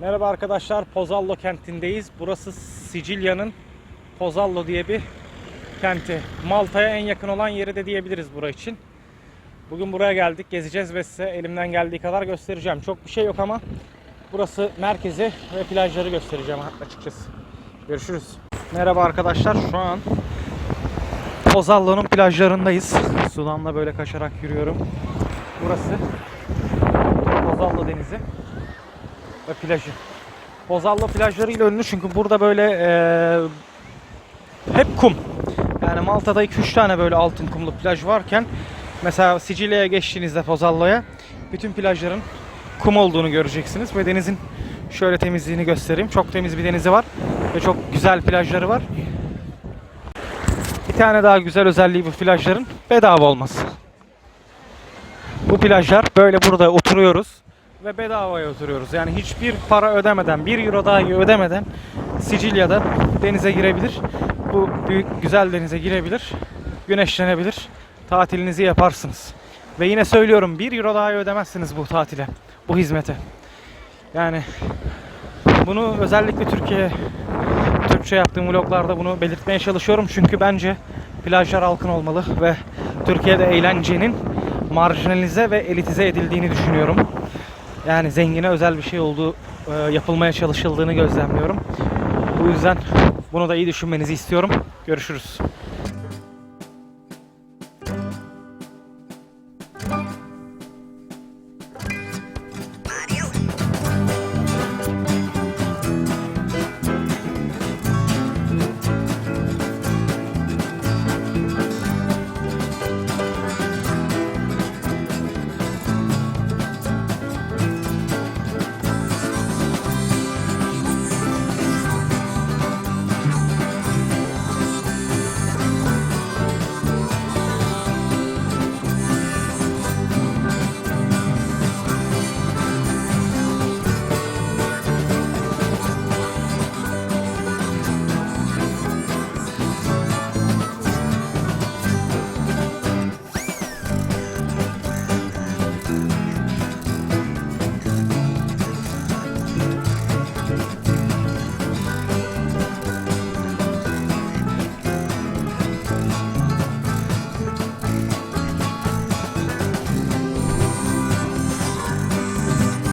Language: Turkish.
Merhaba arkadaşlar, Pozallo kentindeyiz. Burası Sicilya'nın Pozallo diye bir kenti. Malta'ya en yakın olan yeri de diyebiliriz bura için. Bugün buraya geldik, gezeceğiz ve size elimden geldiği kadar göstereceğim. Çok bir şey yok ama burası merkezi ve plajları göstereceğim açıkçası. Görüşürüz. Merhaba arkadaşlar, şu an Pozallo'nun plajlarındayız. Sudan da böyle kaçarak yürüyorum. Burası Pozallo Denizi ve plajı. Bozallo plajlarıyla ünlü çünkü burada böyle eee, hep kum. Yani Malta'da 2-3 tane böyle altın kumlu plaj varken mesela Sicilya'ya geçtiğinizde Bozallo'ya bütün plajların kum olduğunu göreceksiniz ve denizin şöyle temizliğini göstereyim. Çok temiz bir denizi var ve çok güzel plajları var. Bir tane daha güzel özelliği bu plajların bedava olması. Bu plajlar böyle burada oturuyoruz ve bedavaya oturuyoruz. Yani hiçbir para ödemeden, 1 euro dahi ödemeden Sicilya'da denize girebilir. Bu büyük güzel denize girebilir, güneşlenebilir, tatilinizi yaparsınız. Ve yine söylüyorum 1 euro dahi ödemezsiniz bu tatile, bu hizmete. Yani bunu özellikle Türkiye Türkçe yaptığım vloglarda bunu belirtmeye çalışıyorum çünkü bence plajlar halkın olmalı ve Türkiye'de eğlencenin marjinalize ve elitize edildiğini düşünüyorum yani zengine özel bir şey olduğu e, yapılmaya çalışıldığını gözlemliyorum. Bu yüzden bunu da iyi düşünmenizi istiyorum. Görüşürüz.